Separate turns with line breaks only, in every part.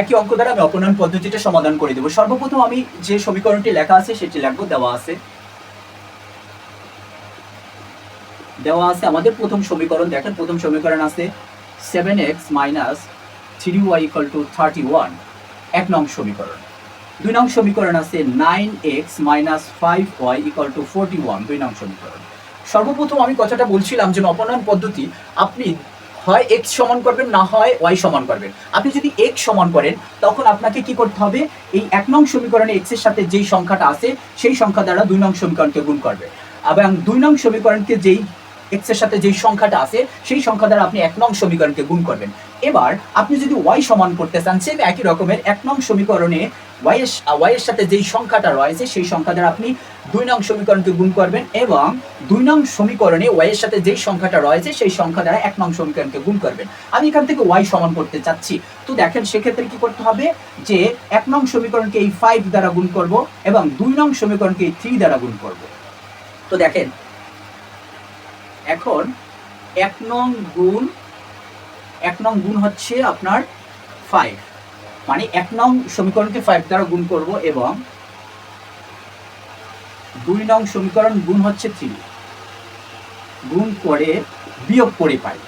একই অঙ্ক দ্বারা আমি অপনয়ন পদ্ধতিটা সমাধান করে দেবো। সর্বপ্রথম আমি যে সমীকরণটি লেখা আছে, সেটি লিখব, দেওয়া আছে। দেওয়া আছে আমাদের প্রথম সমীকরণ, দেখেন প্রথম সমীকরণ আছে seven X minus three Y equal to thirty one এক নং সমীকরণ। দুই নং সমীকরণ আছে nine X minus five Y equal to forty one দুই নং সমীকরণ। সর্বপ্রথম আমি কথাটা বলছিলাম যে অপনয়ন পদ্ধতি, আপনি হয় এক্স সমান করবেন, না হয় ওয়াই সমান করবেন। আপনি যদি এক্স সমান করেন, তখন আপনাকে কি করতে হবে? এই এক নং সমীকরণে এক্সের সাথে যেই সংখ্যাটা আছে, সেই সংখ্যা দ্বারা দুই নং সমীকরণকে গুণ করবে। এবং দুই নং সমীকরণকে যেই এক্সের সাথে যেই সংখ্যাটা আছে, সেই সংখ্যা দ্বারা আপনি এক নং সমীকরণকে গুণ করবেন। এবার আপনি যদি ওয়াই সমান করতে চান সেম একই রকমের এক নং সমীকরণে ওয়াই এর ওয়াই এর সাথে যেই সংখ্যাটা রয়েছে, সেই সংখ্যা দ্বারা আপনি দুই নং সমীকরণকে গুণ করবেন এবং দুই নং সমীকরণে ওয়াই এর সাথে যেই সংখ্যাটা রয়েছে, সেই সংখ্যা দ্বারা এক নং সমীকরণকে গুণ করবেন। আমি এখান থেকে ওয়াই সমান করতে চাচ্ছি। তো দেখেন সেক্ষেত্রে কি করতে হবে যে এক নং সমীকরণকে এই ফাইভ দ্বারা গুণ করব এবং দুই নং সমীকরণকে এই থ্রি দ্বারা গুণ করব। তো দেখেন এখন এক নং গুণ, এক নং গুণ হচ্ছে আপনার ফাইভ মানে এক নং সমীকরণকে ফাইভ দ্বারা গুণ করব এবং দুই নং সমীকরণ গুণ হচ্ছে থ্রি গুণ করে বিয়োগ করে পাই।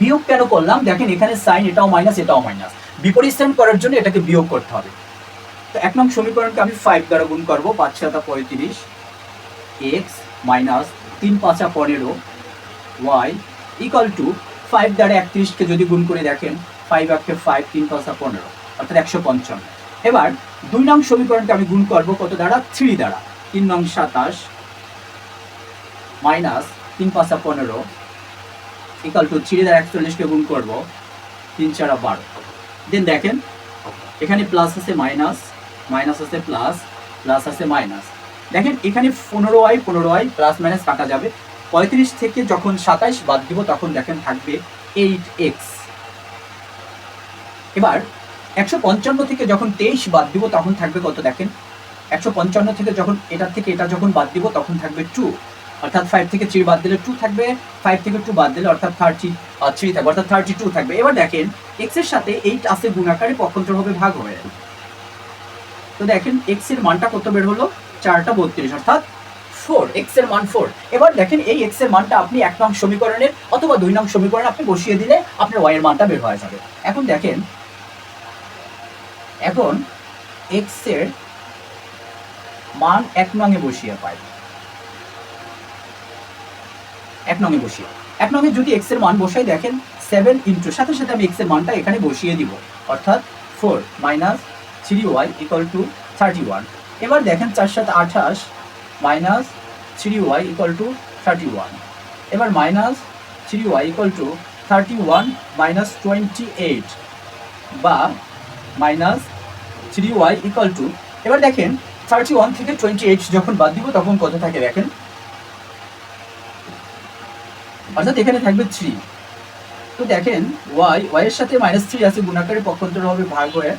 বিয়োগ কেন করলাম? দেখেন এখানে সাইন এটাও মাইনাস এটাও মাইনাস বিপরীত সাইন করার জন্য এটাকে বিয়োগ করতে হবে। তো এক নং সমীকরণকে আমি ফাইভ দ্বারা গুণ করব, পাঁচ সাতা পঁয়ত্রিশ এক্স মাইনাস তিন পাঁচা পনেরো ওয়াই ইকাল টু ফাইভ দ্বারা একত্রিশকে যদি গুণ করে দেখেন ফাইভ এককে ফাইভ তিন পাঁচা পনেরো, অর্থাৎ একশো পঞ্চান্ন। এবার দুই নং সমীকরণকে আমি গুণ করব কত দ্বারা? থ্রি দ্বারা। তিন নং সাতাশ মাইনাস তিন পাঁচা পনেরো ইকাল টু থ্রি দ্বারা একচল্লিশকে গুণ করব, তিন চারা বারো। দেন দেখেন, এখানে প্লাস আছে মাইনাস মাইনাস আছে প্লাস প্লাস আছে মাইনাস দেখেন, এখানে পনেরো আই পনেরো আই প্লাস মাইনাস কাটা যাবে। পঁয়ত্রিশ থেকে যখন সাতাইশ বাদ দিব, তখন দেখেন থাকবে এইট এক্স এবার, একশো পঞ্চান্ন থেকে যখন তেইশ বাদ দিব, তখন থাকবে কত দেখেন? একশো পঞ্চান্ন থেকে যখন এটার থেকে এটা যখন বাদ দিব, তখন থাকবে টু অর্থাৎ ফাইভ থেকে থ্রি বাদ দিলে টু থাকবে ফাইভ থেকে টু বাদ দিলে অর্থাৎ থার্টি থ্রি থাকবে, অর্থাৎ থার্টি টু থাকবে। এবার দেখেন এক্সের সাথে এইট আছে গুণাকারে পক্ষান্তর ভাগ হয়ে। তো দেখেন এক্সের মানটা কত বের হলো? চারটা বত্রিশ, অর্থাৎ ফোর এক্সের মান ফোর এবার দেখেন এই এক্সের মানটা আপনি এক নং সমীকরণের অথবা দুই নং সমীকরণে আপনি বসিয়ে দিলে আপনার ওয়াই এর মানটা বের হয়ে যাবে। এখন দেখেন, এখন এক্সের মান এক নঙে বসিয়ে পাই। এক নঙে বসিয়ে। এক নঙে যদি এক্সের মান বসাই, দেখেন সেভেন ইন্টু সাথে সাথে আমি এক্সের মানটা এখানে বসিয়ে দিব। অর্থাৎ four minus three Y equal to thirty one এবার দেখেন চার সাত আঠাশ minus three Y equal to thirty one এবার minus three Y equal to thirty one minus twenty eight বা minus three Y equal to এবার দেখেন থার্টি ওয়ান থেকে টোয়েন্টি এইট যখন বাদ দিব তখন কত থাকে দেখেন? অর্থাৎ এখানে থাকবে থ্রি তো দেখেন ওয়াই ওয়াইয়ের সাথে মাইনাস থ্রি আছে, গুণাকারে পক্ষান্তর হবে ভাগ হয়ে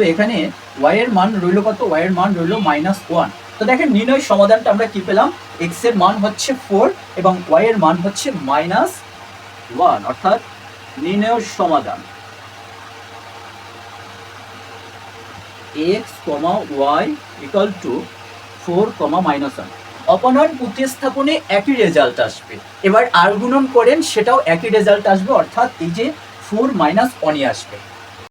তো এখানে ওয়াই এর মান রইল কত? ওয়াই এর মান রইল মাইনাস ওয়ান তো দেখেন নির্ণয় সমাধানটা আমরা কি পেলাম? এক্সের মান হচ্ছে ফোর এবং ওয়াই এর মান হচ্ছে মাইনাস ওয়ান অর্থাৎ নির্ণয় সমাধান। X comma Y equal to four comma minus one অপনয়ন প্রতিস্থাপনে একই রেজাল্ট আসবে। এবার আর গুণন করেন, সেটাও একই রেজাল্ট আসবে, অর্থাৎ এই যে ফোর মাইনাস ওয়ানই আসবে।